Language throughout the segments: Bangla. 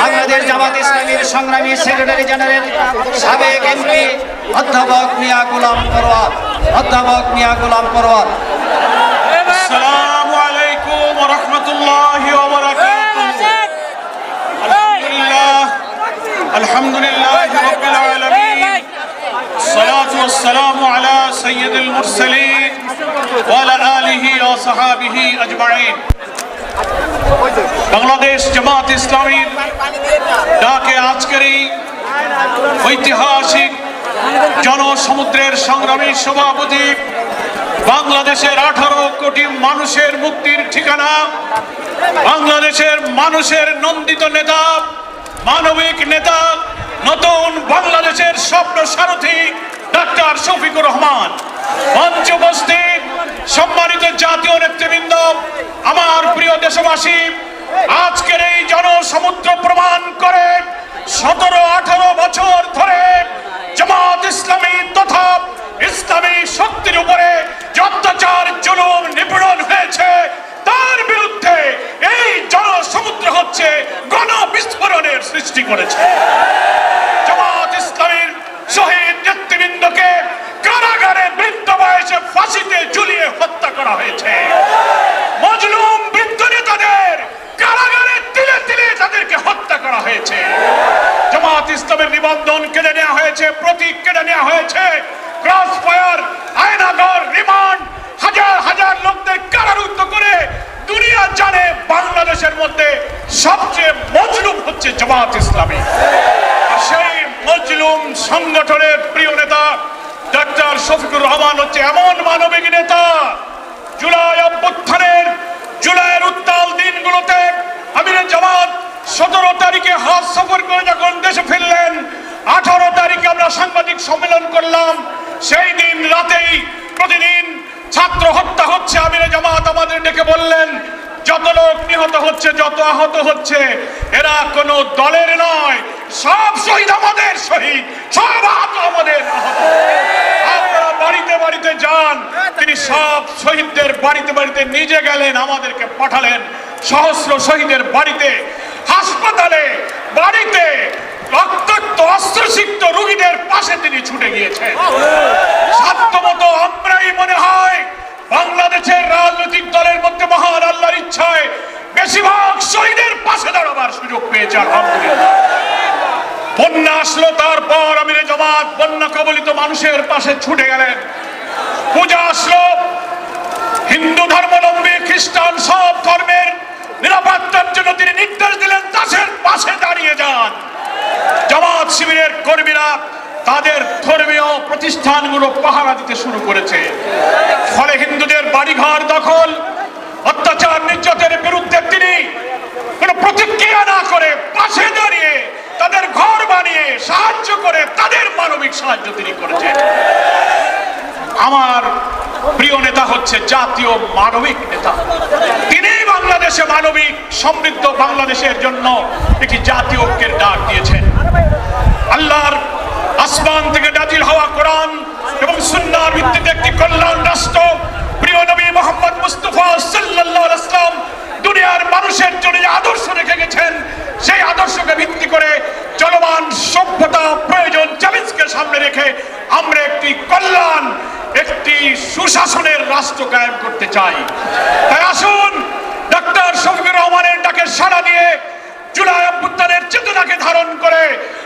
বাংলাদেশ জামাত ইসলামীর সংগ্রামী সেক্রেটারি জেনারেল সাবেক এমপি অধ্যাপক মিয়া গোলাম পরোয়ার অধ্যাপক মিয়া গোলাম পরোয়ার السلام عليكم ورحمة الله وبركاته الحمد لله الحمد لله رب العالمين الصلاة والسلام على سيد المرسلين وعلى آله وصحابه أجمعين বাংলাদেশ জামাত ইসলামীর ডাকে আজকের এই ঐতিহাসিক জনসমুদ্রের সংগ্রামী সভাপতি, বাংলাদেশের আঠারো কোটি মানুষের মুক্তির ঠিকানা, বাংলাদেশের মানুষের নন্দিত নেতা, মানবিক নেতা, নতুন বাংলাদেশের স্বপ্ন সারথী ডাক্তার শফিকুর রহমান। উপস্থিত সম্মানিত জাতীয় নেতৃবৃন্দ, আমার প্রিয় দেশবাসী, আজকের এই জনসমুদ্র প্রমাণ করে সতেরো, আঠারো বছর ধরে জামাত ইসলামী তথা ইসলামী শক্তির উপরে অত্যাচার, জুলুম, নিপীড়ন হয়েছে, তার বিরুদ্ধে এই জনসমুদ্র হচ্ছে গণ বিস্ফোরণের সৃষ্টি করেছে জামাত ইসলামীর শহীদ নেতৃবৃন্দকে কারাগারে বৃদ্ধ বয়সে ফাঁসিতে ঝুলিয়ে হত্যা করা হয়েছে মজলুম বৃদ্ধ নেতাদের কারাগারে তিলে তিলে তাদেরকে হত্যা করা হয়েছে জামাত ইসলামের নিবন্ধন কেড়ে নেওয়া হয়েছে প্রতীক কেড়ে নেওয়া হয়েছে। ক্রস ফায়ার আয়নাগর, রিমান্ড, হাজার হাজার লোকদের কারারুদ্ধ করে দুনিয়া জানে বাংলাদেশের মধ্যে সবচেয়ে মজলুম হচ্ছে জামাত ইসলামী। সেই মজলুম সংগঠনের প্রিয় নেতা ডাক্তার শফিকুর রহমান হচ্ছে এমন মানবিক নেতা। জুলাই অভ্যুত্থানের, জুলাইয়ের উত্তাল দিনগুলোতে আমিরের জামাত সতেরো তারিখে হাত সফর করে যখন দেশে ফিরলেন, আঠারো আমরা সাংবাদিক সম্মেলন করলাম। সেই দিন রাতেই প্রতিদিন ছাত্র হত্যা হচ্ছে। আমিরে জামাত আমাদের ডেকে বললেন, যত লোক নিহত হচ্ছে, যত আহত হচ্ছে, এরা কোনো দলের নয়। সব শহীদ আমাদের শহীদ, সব আহত আমাদের আহত। আপনারা বাড়িতে বাড়িতে যান, তিনি সব শহীদদের বাড়িতে বাড়িতে নিজে গেলেন, আমাদেরকে পাঠালেন সহস্র শহীদের বাড়িতে, হাসপাতালে, বাড়িতে রক্তাক্ত অস্ত্রসিক্ত রোগীদের পাশে তিনি ছুটে গিয়েছেন। সাধ্যমতো আমরাই মনে হয় বাংলাদেশের রাজনৈতিক দলের মধ্যে মহান আল্লাহর ইচ্ছায় বেশিরভাগ শহীদের পাশে দাঁড়াবার সুযোগ পেয়েছে বন্যা আসলো, তারপর আমিরে জামাত বন্যা কবলিত মানুষের পাশে ছুটে গেলেন। পূজা আসলো, হিন্দু ধর্মাবলম্বী, খ্রিস্টান সব ধর্মের নিরাপত্তার জন্য তিনি নির্দেশ দিলেন দাসের পাশে দাঁড়িয়ে যান। জামাত শিবিরের কর্মীরা তাদের ধর্মীয় প্রতিষ্ঠানগুলো পাহারা দিতে শুরু করেছে। ফলে হিন্দুদের বাড়িঘর দখল, অত্যাচার, নির্যাতনের বিরুদ্ধে তিনি কোনো প্রতিক্রিয়া না করে পাশে দাঁড়িয়ে তাদের ঘর বানিয়ে সাহায্য করে তাদের মানবিক সাহায্য তিনি করেছেন। আমার প্রিয় নেতা হচ্ছে জাতীয় মানবিক নেতা। তিনি বাংলাদেশে মানবিক সমৃদ্ধ বাংলাদেশের জন্য একটি জাতীয় ঐক্যের ডাক দিয়েছেন। আল্লাহর আসমান থেকে নাজিল হওয়া কোরআন এবং সুন্নাহর ভিত্তিতে একটি কল্যাণ রাষ্ট্র। প্রিয় নবী মোহাম্মদ মুস্তফা সাল্লাল্লাহু আলাইহি দুনিয়ার মানুষের জন্য আদর্শ রেখে গেছেন, সেই আদর্শকে ভিত্তি করে চলমান সভ্যতা প্রয়োজন চ্যালেঞ্জকে সামনে রেখে আমরা একটি কল্যাণ, একটি সুশাসনের রাষ্ট্র কায়েম করতে চাই। তাই আসুন ডক্টর শফিকুর রহমানের ডাকে সাড়া দিয়ে জুলাই অভ্যুত্থানের চেতনাকে ধারণ করে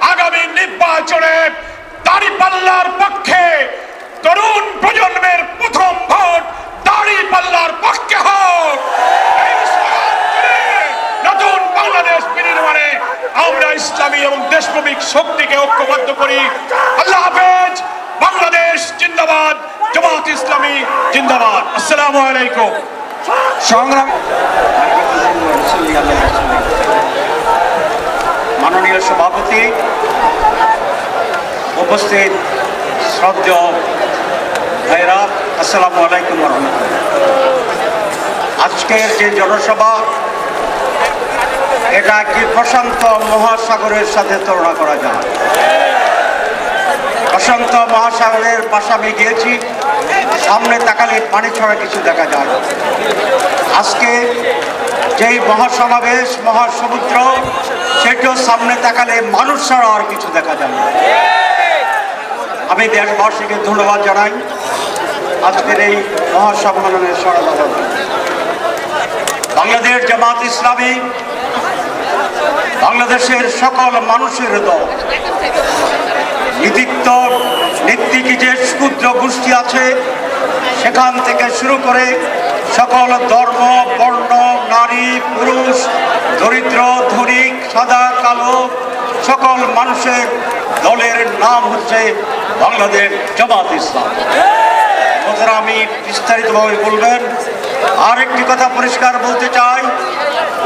আগামী নির্বাচনে দাড়ি পাল্লার পক্ষে তরুণ প্রজন্মের প্রথম ভোট দাড়ি পাল্লার পক্ষে হোক। নতুন বাংলাদেশ বিনির্মাণে আমরা ইসলামী এবং দেশপ্রেমিক শক্তিকে ঐক্যবদ্ধ করি। আল্লাহ হাফেজ। বাংলাদেশ জিন্দাবাদ। জামাত ইসলামী জিন্দাবাদ। আসসালামু আলাইকুম। সংগ্রাম মাননীয় সভাপতি, উপস্থিত শ্রদ্ধেয় ভাইরা আসসালামু আলাইকুম আজকের যে জনসভা, এটা একটি প্রশান্ত মহাসাগরের সাথে তুলনা করা যায়। প্রশান্ত মহাসাগরের পাশে আমি গিয়েছি, সামনে তাকালে পানি ছড়া কিছু দেখা যায় আজকে যেই মহাসমাবেশ, মহাসমুদ্র একটু সামনে তাকালে মানুষ ছাড়া আর কিছু দেখা যাবে না। আমি দেশবাসীকে ধন্যবাদ জানাই আজকের এই মহাসম্মেলনের সরবরাহ বাংলাদেশ জামাত ইসলামী, বাংলাদেশের সকল মানুষের দল নিতিত্ব যে ক্ষুদ্র গোষ্ঠী আছে, সেখান থেকে শুরু করে সকল ধর্ম, বর্ণ, নারী, পুরুষ, দরিদ্র ধনিক সাদা, কালো সকল মানুষের দলের নাম হচ্ছে বাংলাদেশ জামাত ইসলাম। বন্ধুরা, আমি বিস্তারিতভাবে বলবেন। আর একটি কথা পরিষ্কার বলতে চাই,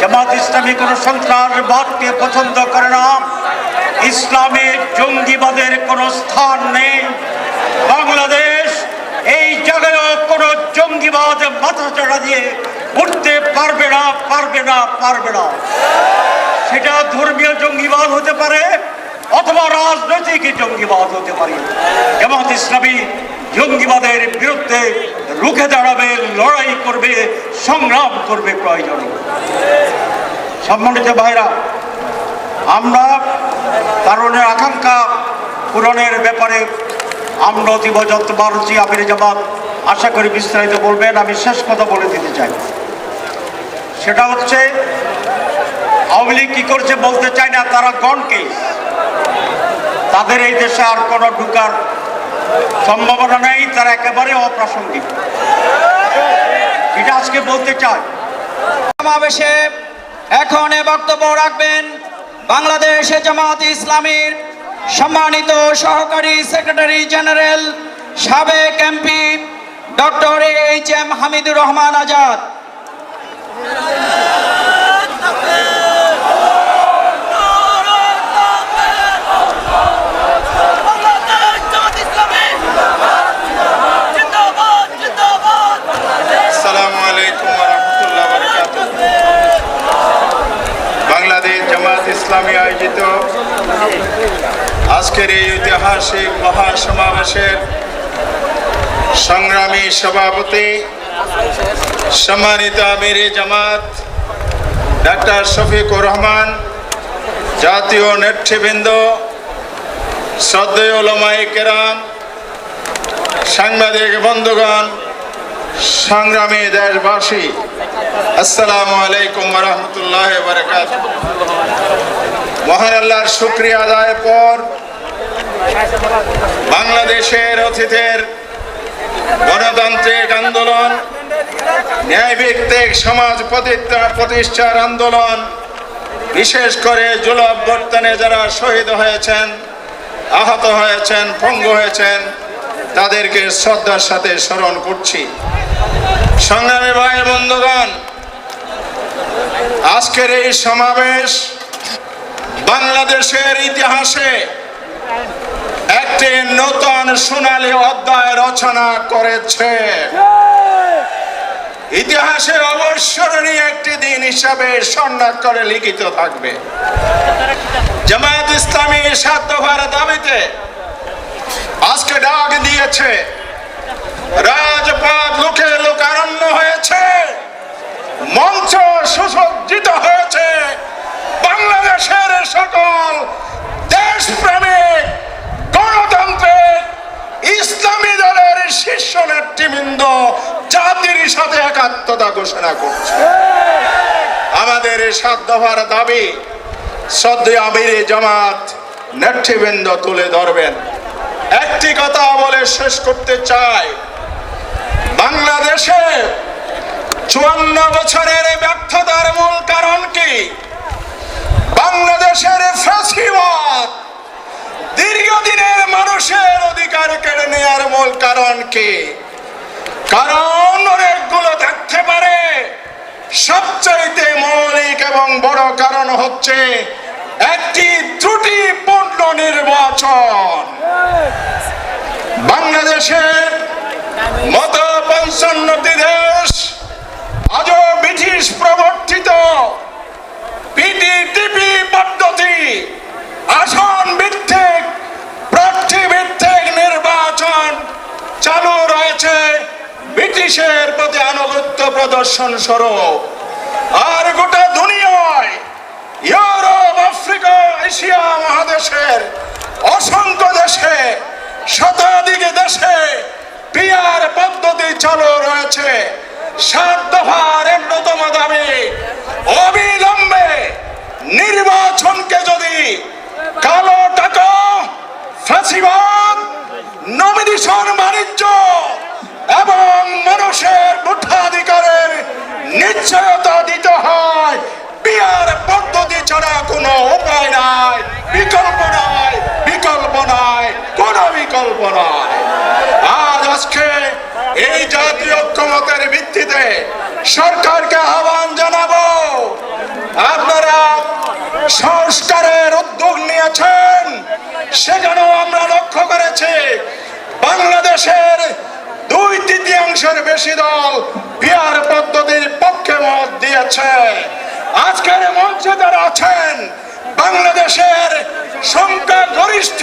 জামাত ইসলামী কোনো সন্ত্রাসবাদকে পছন্দ করে না। ইসলামে জঙ্গিবাদের কোনো স্থান নেই। বাংলাদেশ এই জায়গায়ও কোনো জঙ্গিবাদ মাথা চড়া দিয়ে উঠতে পারবে না পারবে না পারবে না। সেটা ধর্মীয় জঙ্গিবাদ হতে পারে অথবা রাজনৈতিক জঙ্গিবাদ হতে পারে। জামাত ইসলামী জঙ্গিবাদের বিরুদ্ধে রুখে দাঁড়াবে, লড়াই করবে, সংগ্রাম করবে প্রয়োজনে। সম্মানিত ভাইরা, আমরা কারণের আকাঙ্ক্ষা পূরণের ব্যাপারে আমরা অতীব যত্নবারজি আমির জামাত। আশা করি বিস্তারিত বলবেন, আমি শেষ কথা বলে দিতে চাই। সেটা হচ্ছে আওয়ামী লীগ কি করছে বলতে চাই না, তারা গণকে। তাদের এই দেশে আর কোনো ঢুকার সম্ভাবনা নেই, তারা একেবারে অপ্রাসঙ্গিক। এটা আজকে বলতে চাই। সমাবেশে এখন এ বক্তব্য রাখবেন বাংলাদেশ জামাত ইসলামীর সম্মানিত সহকারী সেক্রেটারি জেনারেল সাবেক MP doctor H M Hamidur Rahman Azad. মহাসমাবেশের সংগ্রামী সভাপতি সম্মানিত আমির জামাত, ডাক্তার শফিকুর রহমান, জাতীয় নেতৃবৃন্দ, শ্রদ্ধেয় ওলামাই কেরাম, সাংবাদিক বন্ধুগণ, সংগ্রামী দেশবাসী, আসসালামু আলাইকুম রহমতুল্লাহ বারকাত মহান আল্লাহর শুক্রিয়া আদায়ের পর বাংলাদেশের অতীতের গণতান্ত্রিক আন্দোলন, ন্যায়ভিত্তিক সমাজ প্রতিষ্ঠা প্রতিষ্ঠার আন্দোলন, বিশেষ করে জুলভ বর্তনে যারা শহীদ হয়েছেন, আহত হয়েছেন, পঙ্গু হয়েছেন, তাদেরকে শ্রদ্ধার সাথে স্মরণ করছি। সংগ্রামী ভাই, বন্ধুগণ, আজকের এই সমাবেশ বাংলাদেশের ইতিহাসে একটি নতুন সোনালী অধ্যায় রচনা করেছে। ইতিহাসে অবসরণীয় একটি দিন হিসাবে স্বর্ণাক করে লিখিত থাকবে। জামায়াত ইসলামী সাত দফার দাবিতে আজকে ডাক দিয়েছে। রাজপথ লোকে লোকারণ্য হয়েছে। মঞ্চ সুসজ্জিত হয়েছে। বাংলাদেশের সকল দেশপ্রেমিক ইসলামী দলের শীর্ষ নেতৃবৃন্দ জাতির সাথে একাত্মতা ঘোষণা করছে। আমাদের সাত দফার দাবি শ্রদ্ধে আমিরে জামাত নেতৃবৃন্দ তুলে ধরবেন। একটি কথা বলে শেষ করতে চাই। বাংলাদেশে চুয়ান্ন বছরের ব্যর্থতার মূল কারণ কি? বাংলাদেশের ফাঁসিবাদ দীর্ঘদিনের মানুষের অধিকার কেড়ে নেওয়ার মূল কারণ কি? কারণ অনেকগুলো থাকতে পারে। সবচাইতে মৌলিক এবং বড় কারণ হচ্ছে একটি ত্রুটিপূর্ণ নির্বাচন। বাংলাদেশের মতো পঞ্চান্নটি দেশ, আজও ব্রিটিশ নিদর্শন স্বরূপ আর গোটা দুনিয়ায় ইউরোপ, আফ্রিকা, এশিয়া মহাদেশের অসংখ্য দেশে, শতাধিক দেশে পিয়ার পদ্ধতি চালু রয়েছে। সাত দফার অন্যতম দাবি, অবিলম্বে নির্বাচনকে যদি কালো টাকা, ফাঁসিবাদ নমিনেশন বাণিজ্য এবং মানুষের ভোটাধিকারের নিশ্চয়তা দিতে হয়। বিয়ার পদ্ধতি ছাড়া কোনো উপায় নাই। বিকল্প নাই বিকল্প নাই, কোনো বিকল্প নাই। আজ আজকে এই জাতীয় ক্ষমতার ভিত্তিতে সরকারকে আহ্বান জানাব। আপনারা সংস্কারের উদ্যোগ নিয়েছেন সেখানেও আমরা লক্ষ্য করেছি, বাংলাদেশের তৃতীয়াংশের বেশি দল বিহার পদ্ধতির পক্ষে মত দিয়েছে। আজকের মঞ্চে যারা আছেন, বাংলাদেশের সংখ্যা গরিষ্ঠ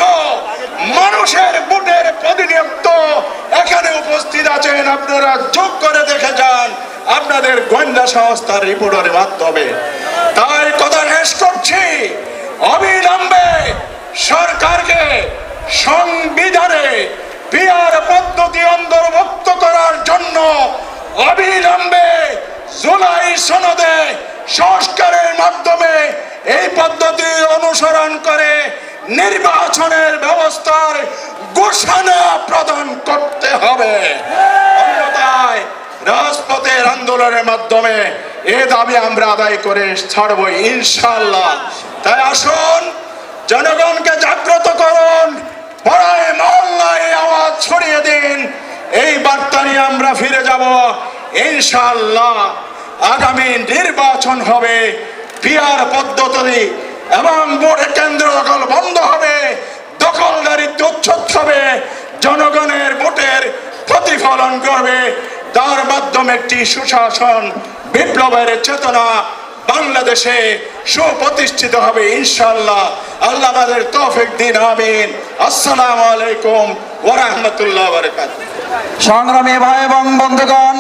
মানুষের ভোটের প্রতিনিধিত্ব এখানে উপস্থিত আছেন আপনারা, যোগ করে দেখে যান আপনাদের গোয়েন্দা সংস্থার রিপোর্টের মাধ্যমে। তাই কথা শেষ করছি অবিলম্বে সরকারকে সংবিধানে বিয়ার পদ্ধতি অন্তর্ভুক্ত করার জন্য অবিলম্বে জুলাই সনদে সংস্কারের মাধ্যমে এই পদ্ধতি অনুসরণ করে নির্বাচনের ব্যবস্থার ঘোষণা প্রদান করতে হবে। রাজপথের আন্দোলনের মাধ্যমে এ দাবি আমরা আদায় করে ছাড়বো ইনশাল্লাহ তাই আসুন, জনগণকে জাগ্রত করুন, পড়ায় মহল্লায় আওয়াজ ছড়িয়ে দিন এই বার্তা নিয়ে আমরা ফিরে যাব। ইনশাল্লাহ আগামী নির্বাচন হবে, পিয়ার পদ্ধতি এবং ভোট কেন্দ্র দখল বন্ধ হবে দখলদারিত্ব উচ্ছেদ হবে, জনগণের ভোটের প্রতিফলন করবে তার মাধ্যমে একটি সুশাসন বিপ্লবের চেতনা বাংলাদেশে সুপ্রতিষ্ঠিত হবে ইনশাল্লাহ আল্লাহ তৌফিক দিন, আমিন। আসসালামু আলাইকুম ওয়া রাহমাতুল্লাহি ওয়া বারাকাতুহু। সংগ্রামী ভাই এবং বন্ধুগণ